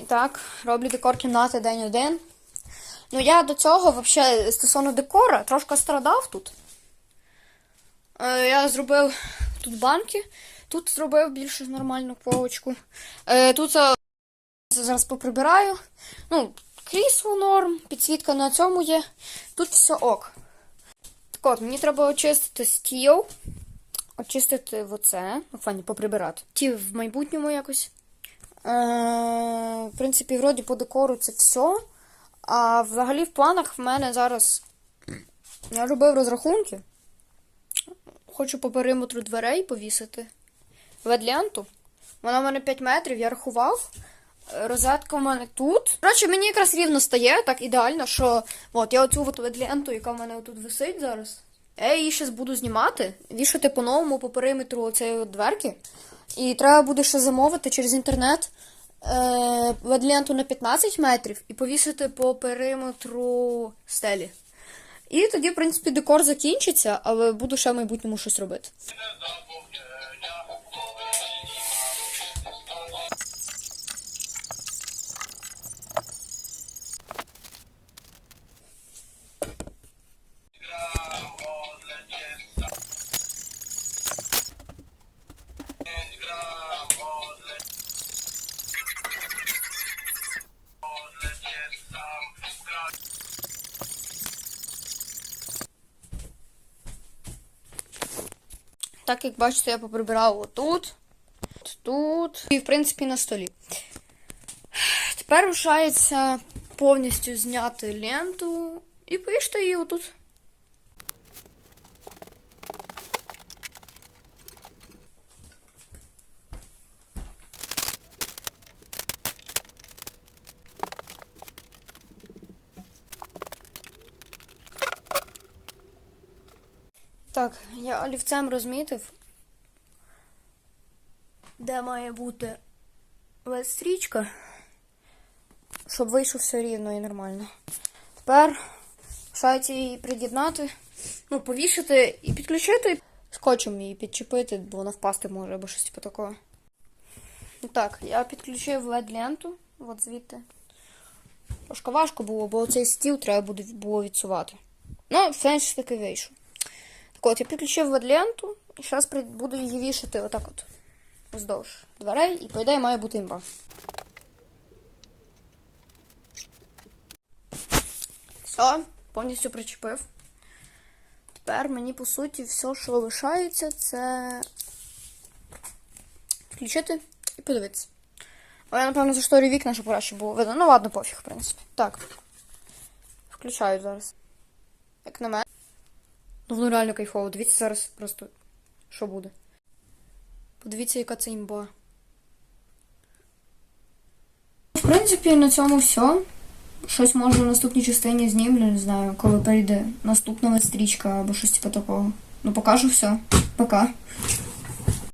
І так, роблю декор кімнати день один. Ну, я до цього, взагалі, стосовно декора, трошки страдав тут. Е, я зробив тут банки, тут зробив більш нормальну полочку. Е, тут е, зараз поприбираю. Ну, крісло норм, підсвітка на цьому є. Тут все ок. Так от, мені треба очистити стіл, очистити оце, ну, фані, поприбирати. Ті в майбутньому якось. Е, в принципі, вроді по декору це все. А взагалі в планах в мене зараз. Я робив розрахунки. Хочу по периметру дверей повісити. Ведлянту. Вона в мене 5 метрів, я рахував. Розетка в мене тут. Коротше, мені якраз рівно стає, так ідеально, що от я оцю от ведленту, яка в мене тут висить зараз. Я її зараз буду знімати, вішати по-новому по периметру от дверки. І треба буде ще замовити через інтернет е, ленту на 15 метрів і повісити по периметру стелі. І тоді, в принципі, декор закінчиться, але буду ще в майбутньому щось робити. Так як бачите, я поприбирав отут, тут і, в принципі, на столі. Тепер рушається повністю зняти ленту і повішати її отут. Так, я олівцем розмітив, де має бути стрічка, щоб вийшло все рівно і нормально. Тепер лишається її під'єднати, ну, повішати і підключити, скотчем її підчепити, бо вона впасти може або щось типу такого. І Так, я підключив LED-ленту, от звідти. Трошки важко було, бо цей стіл треба було відсувати. Ну, все ж таки вийшов. Так от, я підключив ведленту і зараз буду її вішати отак от. Вздовж дверей, і по ідеї має бути імба. Все, повністю причепив. Тепер мені, по суті, все, що лишається, це включити і подивитися. О, я, напевно, зашторю вікна, щоб краще було видно. Ну ладно, пофіг, в принципі. Так. Включаю зараз. Як на мене. Ну, воно реально кайфово. Дивіться зараз просто, що буде. Подивіться, яка це імба. В принципі, на цьому все. Щось може в наступній частині знімлю, не знаю, коли прийде наступна стрічка або щось типу такого. Ну, покажу все. Пока.